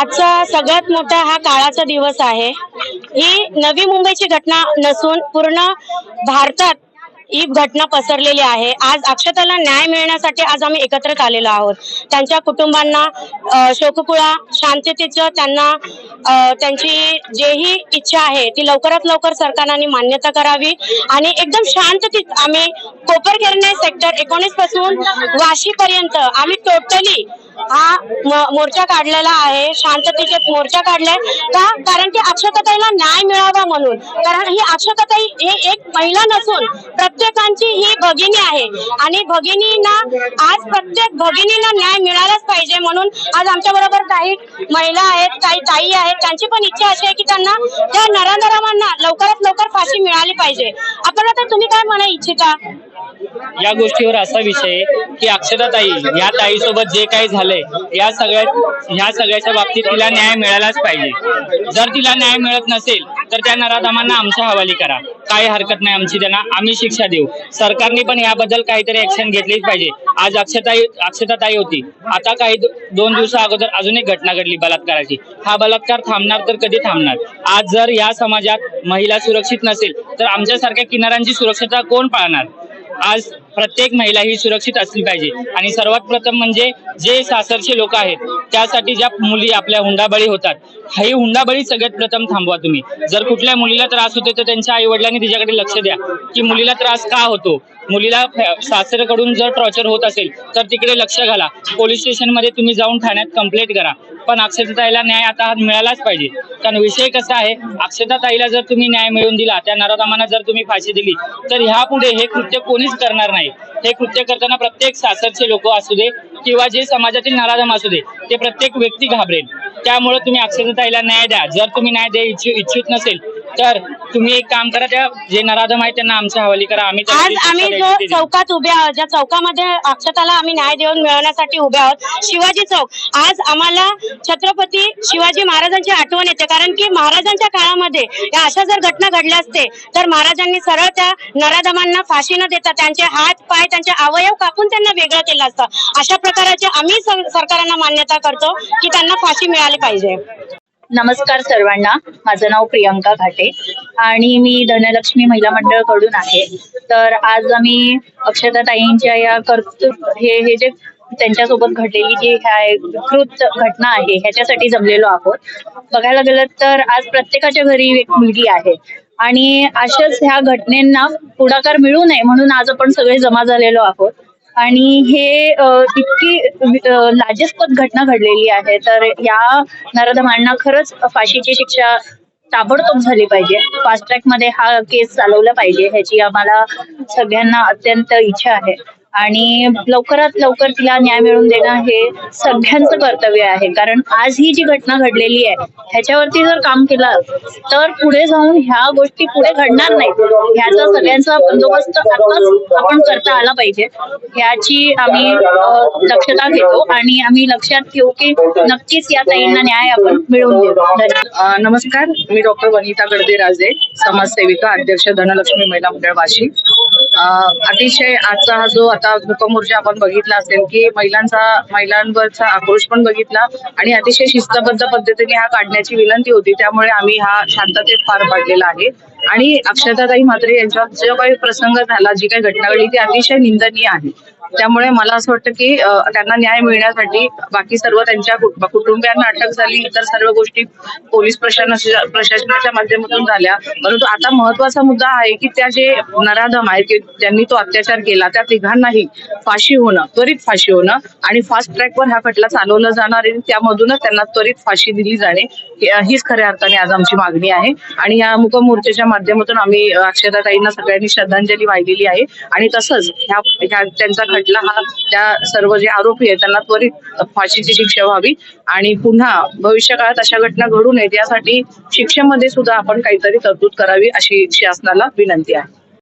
आजचा सगळ्यात मोठा हा काळाचा दिवस आहे. ही नवी मुंबईची घटना नसून पूर्ण भारतात ही घटना पसरलेली आहे. आज अक्षताला न्याय मिळण्यासाठी आज आम्ही एकत्रित आलेलो आहोत. त्यांच्या कुटुंबांना शोककुळा शांततेचं त्यांना त्यांची जेही इच्छा आहे ती लवकरात लवकर सरकारने मान्यता करावी. आणि एकदम शांततेत आम्ही कोपरखेरणे सेक्टर एकोणीसपासून वाशी पर्यंत आम्ही टोटली हा मोर्चा काढलेला आहे शांततेचे मोर्चा काढलाय. का? कारण की अक्षताताईला न्याय मिळावा म्हणून. कारण ही अक्षताताई हे एक महिला नसून प्रत्येकांची ही भगिनी आहे. आणि भगिनींना आज प्रत्येक भगिनीला न्याय मिळालाच पाहिजे म्हणून आज आमच्या बरोबर काही महिला आहेत काही ताई आहेत त्यांची पण इच्छा अशी आहे की त्यांना त्या नराधमांना लवकरात लवकर फाशी मिळाली पाहिजे. आपण आता तुम्ही काय म्हणा इच्छिता? या गोष्टीवर असा विषय आहे की अक्षता ताई या ताई सोबत जे काही झालंय या सगळ्या ह्या सगळ्याच्या बाबतीत तिला न्याय मिळालाच पाहिजे. जर तिला न्याय मिळत नसेल तर त्या नराधमांना आमच्या हवाली करा. काही हरकत नाही आमची त्यांना आम्ही शिक्षा देऊ. सरकारने पण याबद्दल काहीतरी ऍक्शन घेतलीच पाहिजे. आज अक्षताई अक्षताताई होती. आता काही दोन दिवसा अगोदर अजून एक घटना घडली बलात्काराची. हा बलात्कार थांबणार तर कधी थांबणार? आज जर या समाजात महिला सुरक्षित नसेल तर आमच्यासारख्या किनाऱ्यांची सुरक्षता कोण पाळणार? आज प्रत्येक महिला ही सुरक्षित असली पाहिजे. आणि सर्वात प्रथम म्हणजे जे सासरचे लोक आहेत त्यासाठी ज्या मुली आपल्या हुंडाबळी होतात ही हुंडाबळी सगळ्यात प्रथम थांबवा तुम्ही. जर कुठल्या मुलीला त्रास होते तर त्यांच्या आई वडिलांनी तिच्याकडे लक्ष द्या. की मुलीला त्रास का होतो? मुलीला सासरकडून जर टॉर्चर होत असेल तर तिकडे लक्ष घाला. पोलीस स्टेशनमध्ये तुम्ही जाऊन ठाण्यात कंप्लेंट करा. पण अक्षताताईला न्याय आता मिळालाच पाहिजे. कारण विषय कसा आहे अक्षताताईला जर तुम्ही न्याय मिळवून दिला त्या नराधमांना जर तुम्ही फाशी दिली तर ह्या पुढे हे कृत्य कोणीच करणार नाही. हे कृत्य करताना प्रत्येक सासरचे लोक असू दे किंवा जे समाजातील नराधम असू दे ते प्रत्येक व्यक्ती घाबरेल. त्यामुळे तुम्ही अक्षताताईला न्याय द्या. जर तुम्ही न्याय द्या इच्छु- इच्छुक नसेल तर तुम्ही एक काम करा त्या जे नराधम आहेत त्यांना आमच्या हवाली करा. आम्ही त्यांना आज शिक्षा आम्ही द्यायची जो ती. चौकात उभे आहोत ज्या चौकामध्ये अक्षताला आम्ही न्याय देऊन मिळवण्यासाठी उभे आहोत शिवाजी चौक. आज आम्हाला छत्रपती शिवाजी महाराजांची आठवण येते कारण की महाराजांच्या काळामध्ये या अशा जर घटना घडल्या असते तर महाराजांनी सरळ त्या नराधमांना फाशी न देता त्यांचे हात पाय त्यांचे अवयव कापून त्यांना वेगळं केलं असतं. अशा प्रकारचे आम्ही सं- सरकारांना मान्यता करतो की त्यांना फाशी मिळाली पाहिजे. नमस्कार सर्वांना. माझं नाव प्रियंका घाटे आणि मी धनलक्ष्मी महिला मंडळकडून आहे. तर आज आम्ही अक्षता ताईंच्या या कर्तृ हे हे जे त्यांच्यासोबत घडलेली जी ह्या कृत घटना आहे ह्याच्यासाठी जमलेलो आहोत. बघायला गेलं तर आज प्रत्येकाच्या घरी एक मुलगी आहे. आणि अशाच ह्या घटनेंना पुढाकार मिळू नये म्हणून आज आपण सगळे जमा झालेलो आहोत. आणि हे इतकी लाजस्पद घटना घडलेली आहे. तर या नराधमांना खरंच फाशीची शिक्षा ताबडतोब झाली पाहिजे. फास्ट ट्रॅकमध्ये हा केस चालवला पाहिजे ह्याची आम्हाला सगळ्यांना अत्यंत इच्छा आहे. आणि लवकरात लवकर तिला न्याय मिळवून देणं हे सगळ्यांचं कर्तव्य आहे. कारण आज ही जी घटना घडलेली आहे ह्याच्यावरती जर काम केलं तर पुढे जाऊन ह्या गोष्टी पुढे घडणार नाहीत. ह्याचा सगळ्यांचा बंदोबस्त आताच आपण करता आला पाहिजे. ह्याची आम्ही दक्षता घेतो आणि आम्ही लक्षात घेऊ की नक्कीच या ताईंना न्याय आपण मिळवून देऊ. नमस्कार. मी डॉक्टर वनिता गडदे राजे समाजसेविका अध्यक्ष धनलक्ष्मी महिला मंडळ वाशी अतिशय आजचा हा जो आता मुकमोर्चा आपण बघितला असेल की महिलांचा महिलांवरचा आक्रोश पण बघितला आणि अतिशय शिस्तबद्ध पद्धतीने हा काढण्याची विनंती होती. त्यामुळे आम्ही हा शांततेत पार पाडलेला आहे. आणि अक्षताताई म्हात्रे यांच्यावर जो काही प्रसंग झाला जी काही घटना घडली ती अतिशय निंदनीय आहे. त्यामुळे मला असं वाटतं की त्यांना न्याय मिळण्यासाठी बाकी सर्व त्यांच्या कुटुंबियांना अटक झाली इतर सर्व गोष्टी पोलीस प्रशासनाच्या प्रशासनाच्या माध्यमातून झाल्या. परंतु आता महत्त्वाचा मुद्दा आहे की त्या जे नराधम आहेत की ज्यांनी तो अत्याचार केला त्या तिघांनाही फाशी होणं त्वरित फाशी होणं आणि फास्ट ट्रॅकवर हा खटला चालवला जाणार आहे. त्यामधूनच त्यांना त्वरित फाशी दिली जाणे हीच खऱ्या अर्थाने आज आमची मागणी आहे. आणि या मुक मोर्चाच्या माध्यमातून आम्ही अक्षताताईंना सगळ्यांनी श्रद्धांजली वाहिलेली आहे. आणि तसंच ह्या ह्या त्यांचा खटला हा त्या सर्व जे आरोपी आहेत त्यांना त्वरित फाशीची शिक्षा व्हावी. आणि पुन्हा भविष्यकाळात अशा घटना घडू नयेत यासाठी शिक्षेमध्ये सुद्धा आपण काहीतरी तरतूद करावी अशी शासनाला विनंती आहे.